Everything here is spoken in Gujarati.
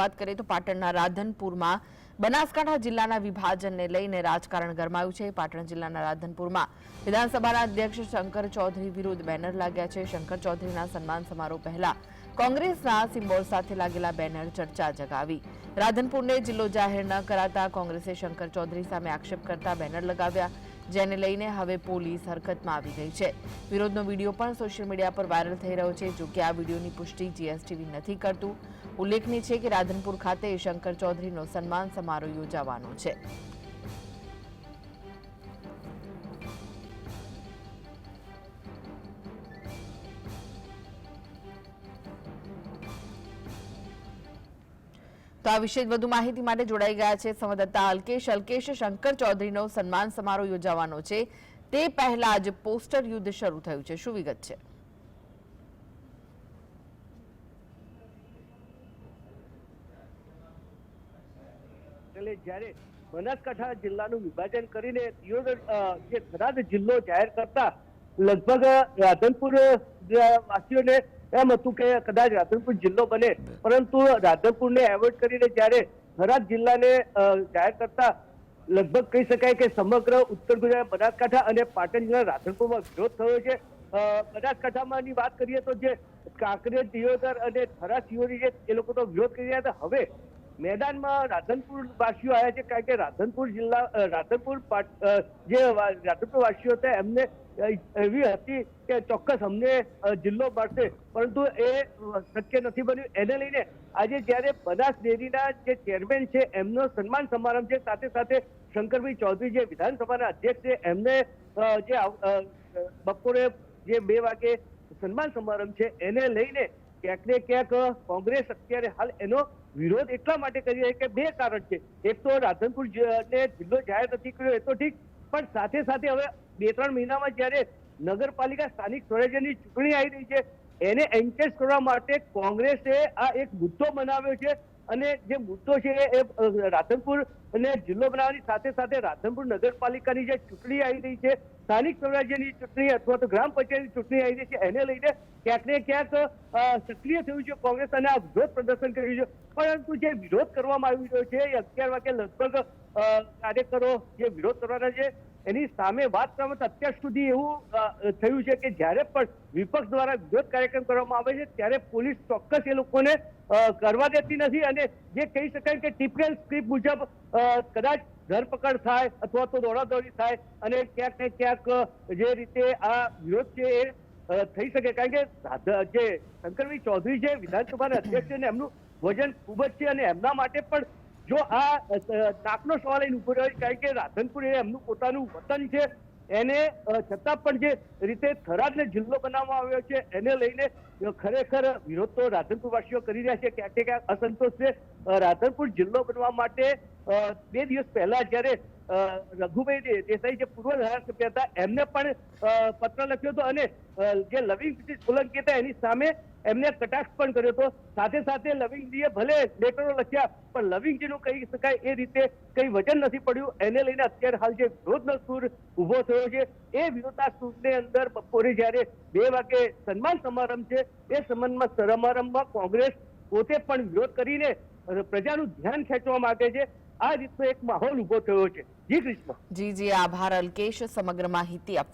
વાત કરીએ તો પાટણના રાધનપુરમાં બનાસકાંઠા જિલ્લાના વિભાજનને લઈને રાજકારણ ગરમાયું છે. પાટણ જિલ્લાના રાધનપુરમાં વિધાનસભાના અધ્યક્ષ શંકર ચૌધરી વિરુદ્ધ બેનર લાગ્યા છે. શંકર ચૌધરીના સન્માન સમારોહ પહેલા કોંગ્રેસના સિમ્બોલ સાથે લાગેલા બેનર ચર્ચા જગાવી. રાધનપુરને જિલ્લો જાહેર ન કરાતા કોંગ્રેસે શંકર ચૌધરી સામે આક્ષેપ કરતા બેનર લગાવ્યા. જેને લઈને હવે પોલીસ હરકતમાં આવી ગઈ છે. વિરોધનો વીડિયો પણ સોશિયલ મીડિયા પર વાયરલ થઈ રહ્યો છે. જો કે આ વિડીયોની પુષ્ટિ જીએસટીવી નથી કરતું. ઉલ્લેખનીય છે કે રાધનપુર ખાતે શંકર ચૌધરીનો સન્માન સમારોહ યોજાવાનો છે. તો આ વિશે વધુ માહિતી માટે જોડાઈ ગયા છે સંવાદદાતા અલ્કેશ. અલ્કેશ, શંકર ચૌધરીનો સન્માન સમારોહ યોજાવાનો છે. તે પહેલા જ પોસ્ટર યુદ્ધ શરૂ થયું છે. શું વિગત છે? જ્યારે બનાસકાંઠા જિલ્લાનું વિભાજન કરીને જે થરાદ જિલ્લો જાહેર કરતા, લગભગ, રાધનપુર વાસીઓને એમ હતું કે કદાચ રાધનપુર જિલ્લો બને, પરંતુ રાધનપુરને એવોર્ડ કરીને જ્યારે થરાદ જિલ્લાને જાહેર કરતા લગભગ કહી શકાય કે સમગ્ર ઉત્તર ગુજરાત બનાસકાંઠા અને પાટણ જિલ્લા રાધનપુરમાં વિરોધ થયો છે. બનાસકાંઠામાંની વાત કરીએ તો જે કાંકરેજ દિયોદર અને થરા સિયોરી જે એ લોકો તો વિરોધ કરી રહ્યા હતા હવે મેદાનમાં રાધનપુર વાસીઓ આવ્યા છે, કારણ કે રાધનપુર જિલ્લા રાધનપુર જે રાધનપુર વાસીઓ હતા, એમને એવી હતી કે ચોક્કસ અમને જિલ્લો મળશે. પરંતુ એ શક્ય નથી બન્યું. એને લઈને આજે જ્યારે બનાસ ડેરીના જે ચેરમેન છે, એમનો સન્માન સમારંભ છે, સાથે સાથે શંકરભાઈ ચૌધરી જે વિધાનસભાના અધ્યક્ષ છે, એમને જે બપોરે જે બે વાગે સન્માન સમારંભ છે, એને લઈને ક્યાંક ને ક્યાંક કોંગ્રેસ અત્યારે હાલ એનો વિરોધ એટલા માટે કરી રહી કે બે કારણ છે. એક તો રાધનપુર ને જિલ્લો જાહેર નથી કર્યો, એ તો ઠીક પણ સાથે સાથે હવે બે ત્રણ મહિનામાં જ્યારે નગરપાલિકા સ્થાનિક સ્વરાજ્યની ચૂંટણી આવી રહી છે, એને એન્કેજ કરવા માટે કોંગ્રેસે આ એક મુદ્દો બનાવ્યો છે અને જે મુદ્દો છે એ રાધનપુર અને જિલ્લો બનાવવાની સાથે સાથે રાધનપુર નગરપાલિકાની જે ચૂંટણી આવી રહી છે, સ્થાનિક સ્વરાજ્યની ચૂંટણી અથવા તો ગ્રામ પંચાયતની ચૂંટણી આવી રહી છે, એને લઈને ક્યાંક ને ક્યાંક સક્રિય થયું છે કોંગ્રેસ અને આ વિરોધ પ્રદર્શન કર્યું છે. પરંતુ જે વિરોધ કરવામાં આવી રહ્યો છે, એ અગિયાર વાગે લગભગ કાર્યકરો જે વિરોધ કરવાના છે, એની સામે વાત કરવામાં અત્યાર સુધી એવું થયું છે કે જ્યારે પણ વિપક્ષ દ્વારા વિરોધ કાર્યક્રમ કરવામાં આવે છે, ત્યારે પોલીસ ચોક્કસ એ લોકોને કરવા દેતી નથી અને જે કહી શકાય કે ટિપિકલ સ્ક્રિપ્ટ મુજબ કદાચ ધરપકડ થાય અથવા તો દોડાદોડી થાય અને ક્યાંક ને ક્યાંક જે રીતે આ વિરોધ છે એ થઈ શકે. કારણ કે જે શંકરભાઈ ચૌધરી છે, વિધાનસભાના અધ્યક્ષ છે એમનું વજન ખૂબ જ છે અને એમના માટે પણ જો આ તાકનો સવાલ અહીં ઊભો રહ્યો કારણ કે રાધનપુર એ એમનું પોતાનું વતન છે, એને છતાં પણ જે રીતે થરાદને જિલ્લો બનાવવામાં આવ્યો છે, એને લઈને ખરેખર વિરોધ તો રાધનપુર વાસીઓ કરી રહ્યા છે. ક્યાંક ક્યાંક અસંતોષ છે. રાધનપુર જિલ્લો બનવા માટે બે દિવસ પહેલા જ્યારે રઘુભાઈ દેસાઈ જે પૂર્વ ધારાસભ્ય હતા, એમને પણ પત્ર લખ્યો હતો અને જે લવિંગ સોલંકી હતા, એની સામે એમને કટાક્ષ પણ કર્યો હતો. સાથે સાથે લવિંગજીએ ભલે લેટરો લખ્યા, પણ લવિંગજીનું કહી શકાય એ રીતે કઈ વજન નથી પડ્યું. એને લઈને અત્યારે હાલ જે વિરોધનો સૂર ઊભો થયો છે, એ વિરોધના સૂરની અંદર બપોરે જ્યારે બે વાગે સન્માન સમારંભ છે, એ સન્માનમાં સમારંભમાં કોંગ્રેસ પોતે પણ વિરોધ કરીને પ્રજાનું ધ્યાન ખેંચવા માંગે છે. આ રીતનો એક માહોલ ઊભો થયો છે. જી કૃષ્ણ. જી જી, આભાર અલ્કેશ, સમગ્ર માહિતી આપવા